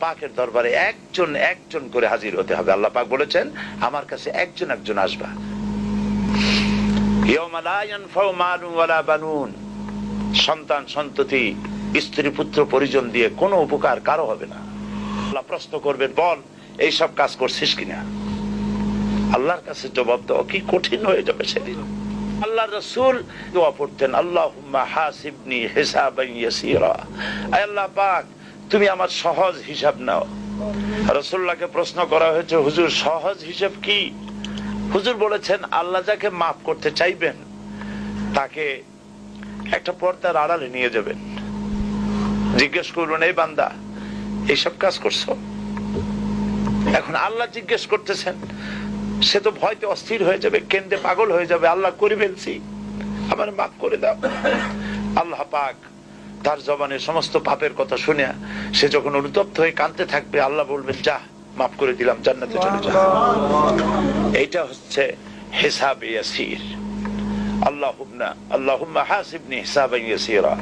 পাকের দরবারে একজন একজন করে হাজির হতে হবে। আল্লাহ পাক বলেছেন, আমার কাছে একজন একজন আসবা। সন্তান, সন্ততি, স্ত্রী, পুত্র, পরিজন দিয়ে কোনো উপকার কারও হবে না। আল্লাহ প্রশ্ন করবেন, বল, এই সব কাজ করছিস কিনা? আল্লাহর কাছে জবাব দেওয়া কি কঠিন হয়ে যাবে সেদিন। আল্লাহ রসুল দোয়া পড়তেন আল্লাহ হিসাবান আল্লাহ পাক, তুমি আমার সহজ হিসাব নাও। রসুল্লাহকে প্রশ্ন করা হয়েছে, হুজুর, সহজ হিসাব কি? হুজুর বলেছেন, আল্লাহ যাকে মাফ করতে চাইবেন, তাকে একটা পর্দার আড়ালে নিয়ে যাবেন। জিজ্ঞেস করুন এই বান্দা, এইসব কাজ করছ? এখন আল্লাহ জিজ্ঞেস করতেছেন সে তো ভয়তে অস্থির হয়ে যাবে, কেন্দ্রে পাগল হয়ে যাবে। আল্লাহ করে ফেলছি আমার মাফ করে দাও। আল্লাহ পাক তার জবানে সমস্ত পাপের কথা শুনে সে যখন অনুতপ্ত হয়ে কাঁদতে থাকবে, আল্লাহ বলবেন, যা, মাফ করে দিলাম, জান্নাতে চলে যা। এইটা হচ্ছে হেসাব ইয়াসির। আল্লাহুম্মা আল্লাহুম্মা হাসিবনি হিসাবান ইয়াসিরা।